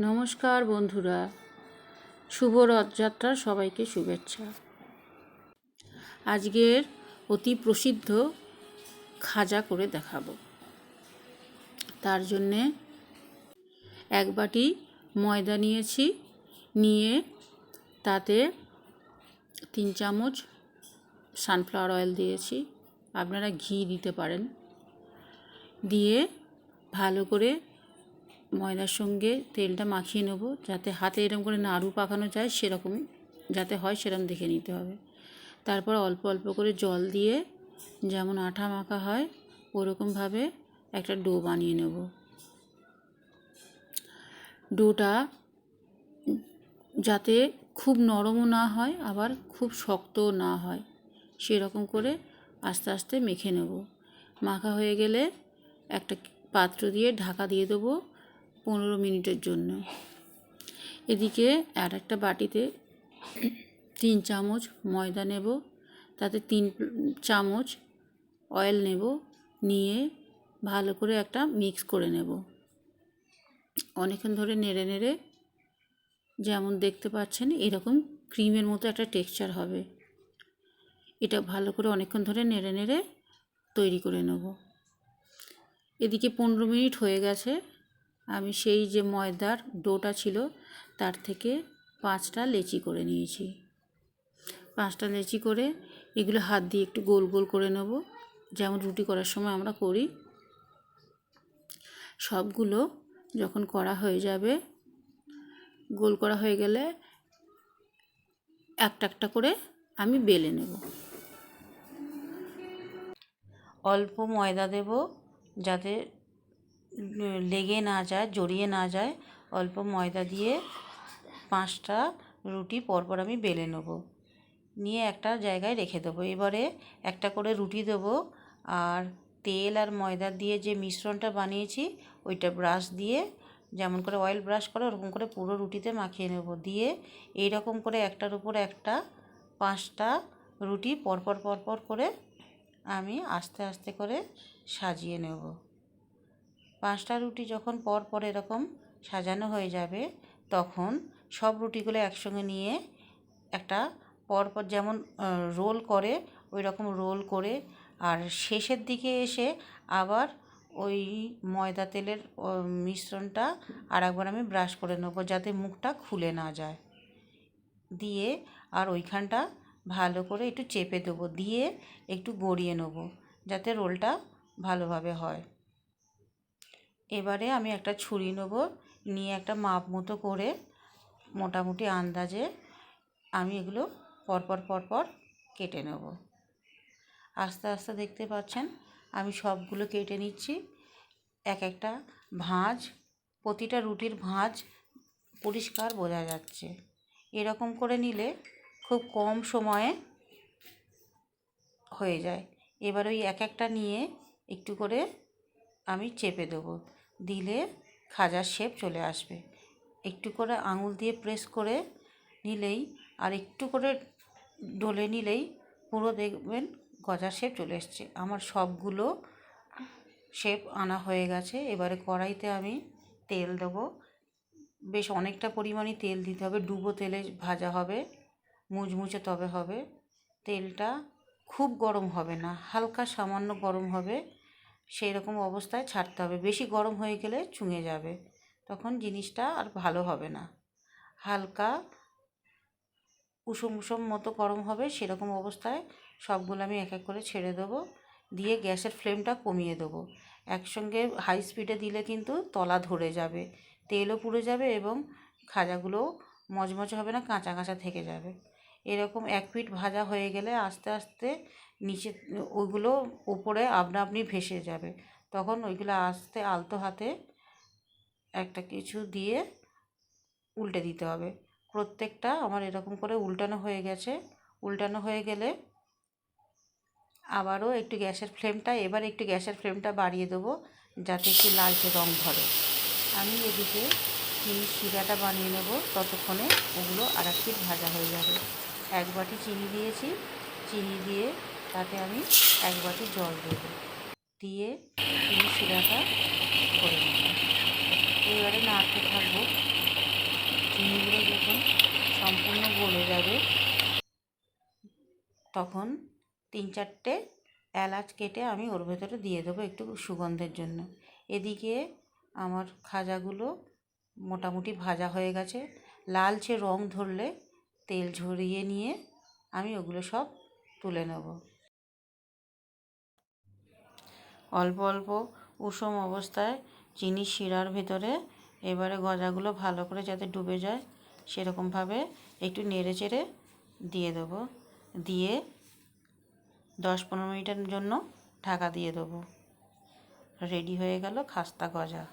নমস্কার বন্ধুরা। শুভ রথযাত্রার সবাইকে শুভেচ্ছা। আজকের অতি প্রসিদ্ধ খাজা করে দেখাবো। তার জন্যে এক বাটি ময়দা নিয়েছি, নিয়ে তাতে তিন চামচ সানফ্লাওয়ার অয়েল দিয়েছি। আপনারা ঘি দিতে পারেন। দিয়ে ভালো করে ময়দার সঙ্গে তেলটা মাখিয়ে নেব, যাতে হাতে এরকম করে নাড়ু পাকানো যায় সেরকমই, যাতে হয় সেরকম দেখে নিতে হবে। তারপর অল্প অল্প করে জল দিয়ে যেমন আঠা মাখা হয়, ওরকমভাবে একটা ডো বানিয়ে নেব। ডোটা যাতে খুব নরমও না হয়, আবার খুব শক্তও না হয়, সেরকম করে আস্তে আস্তে মেখে নেব। মাখা হয়ে গেলে একটা পাত্র দিয়ে ঢাকা দিয়ে দেবো পনেরো মিনিটের জন্য। এদিকে আর একটা বাটিতে তিন চামচ ময়দা নেব, তাতে তিন চামচ অয়েল নেব, নিয়ে ভালো করে একটা মিক্স করে নেব। অনেকক্ষণ ধরে নেড়ে নেড়ে যেমন দেখতে পাচ্ছেন, এরকম ক্রিমের মতো একটা টেক্সচার হবে। এটা ভালো করে অনেকক্ষণ ধরে নেড়ে নেড়ে তৈরি করে নেব। এদিকে পনেরো মিনিট হয়ে গেছে। আমি সেই যে ময়দার ডোটা ছিল, তার থেকে পাঁচটা লেচি করে নিয়েছি। পাঁচটা লেচি করে এগুলো হাত দিয়ে একটু গোল গোল করে নেব। যেমন রুটি করার সময় আমরা করি, সবগুলো যখন করা হয়ে যাবে, গোল করা হয়ে গেলে একটা একটা করে আমি বেলে নেব। অল্প ময়দা দেব যাতে লেগে না যায়, জড়িয়ে না যায়, অল্প ময়দা দিয়ে পাঁচটা রুটি পরপর আমি বেলে নেব। নিয়ে একটা জায়গায় রেখে দেবো। এবারে একটা করে রুটি দেবো আর তেল আর ময়দা দিয়ে যে মিশ্রণটা বানিয়েছি, ওইটা ব্রাশ দিয়ে যেমন করে অয়েল ব্রাশ করে, ওরকম করে পুরো রুটিতে মাখিয়ে নেব। দিয়ে এই রকম করে একটার উপর একটা পাঁচটা রুটি পরপর পরপর করে আমি আস্তে আস্তে করে সাজিয়ে নেব। পাঁচটা রুটি যখন পর পর এরকম সাজানো হয়ে যাবে, তখন সব রুটিগুলো একসঙ্গে নিয়ে একটা পরপর যেমন রোল করে ওই রকম রোল করে আর শেষের দিকে এসে আবার ওই ময়দা তেলের মিশ্রণটা আর একবার আমি ব্রাশ করে নেব যাতে মুখটা খুলে না যায়। দিয়ে আর ওইখানটা ভালো করে একটু চেপে দেবো, দিয়ে একটু গড়িয়ে নেব যাতে রোলটা ভালোভাবে হয়। এবারে আমি একটা ছুরি নেব, নিয়ে একটা মাপ মতো করে মোটামুটি আন্দাজে আমি এগুলো পরপর পরপর কেটে নেব। আস্তে আস্তে দেখতে পাচ্ছেন, আমি সবগুলো কেটে নিচ্ছি। এক একটা ভাঁজ, প্রতিটা রুটির ভাঁজ পরিষ্কার বোঝা যাচ্ছে। এরকম করে নিলে খুব কম সময়ে হয়ে যায়। এবার ওই এক একটা নিয়ে একটু করে আমি চেপে দেবো। দিলে খাজার শেপ চলে আসবে। একটু করে আঙুল দিয়ে প্রেস করে নিলেই আর একটু করে ডলে নিলেই পুরো দেখবেন গজার শেপ চলে এসছে। আমার সবগুলো শেপ আনা হয়ে গেছে। এবারে কড়াইতে আমি তেল দেবো। বেশ অনেকটা পরিমাণে তেল দিতে হবে। ডুবো তেলে ভাজা হবে, মুচমুচে তবে হবে। তেলটা খুব গরম হবে না, হালকা সামান্য গরম হবে। সেই রকম অবস্থায় ছাড়তে হবে। বেশি গরম হয়ে গেলে চুঙে যাবে। তখন জিনিসটা আর ভালো হবে না। হালকা কুসুম কুসুম মতো গরম হবে, সেরকম অবস্থায় সবগুলো আমি এক এক করে ছেড়ে দেবো। দিয়ে গ্যাসের ফ্লেমটা কমিয়ে দেবো। একসঙ্গে হাই স্পিডে দিলে কিন্তু তলা ধরে যাবে, তেলও পুড়ে যাবে এবং খাজাগুলোও মচমচে হবে না, কাঁচা কাঁচা থেকে যাবে। এরকম এক পিঠ ভাজা হয়ে গেলে আস্তে আস্তে নিচে ওইগুলো উপরে আপনা আপনি ভেসে যাবে। তখন ওইগুলো আস্তে আলতো হাতে একটা কিছু দিয়ে উল্টে দিতে হবে। প্রত্যেকটা আমার এরকম করে উল্টানো হয়ে গেছে। উল্টানো হয়ে গেলে আবারও একটু গ্যাসের ফ্লেমটা, এবার একটু গ্যাসের ফ্লেমটা বাড়িয়ে দেবো যাতে একটু লালচে রং ধরে। আমি এদিকে চিনি শিরাটা বানিয়ে নেব। ততক্ষণে ওগুলো আর ভাজা হয়ে যাবে। এক বাটি চিনি দিয়েছি। চিনি দিয়ে তাতে আমি এক বাটি জল দেব। দিয়ে চিনি শিরাটা করে নেব। এবারে নাড়তে থাকব। চিনিগুলো যখন সম্পূর্ণ গলে যাবে, তখন তিন চারটে এলাচ কেটে আমি ওর ভেতরে দিয়ে দেবো একটু সুগন্ধের জন্য। এদিকে আমার খাজাগুলো মোটামুটি ভাজা হয়ে গেছে। লালচে রং ধরলে তেল ঝরিয়ে নিয়ে আমি ওগুলো সব তুলে নেব। অল্প অল্প উষম অবস্থায় চিনি শিরার ভেতরে এবারে গজাগুলো ভালো করে যাতে ডুবে যায় সেরকমভাবে একটু নেড়ে চেড়ে দিয়ে দেবো। দিয়ে দশ পনেরো মিনিটের জন্য ঢাকা দিয়ে দেবো। রেডি হয়ে গেল খাস্তা গজা।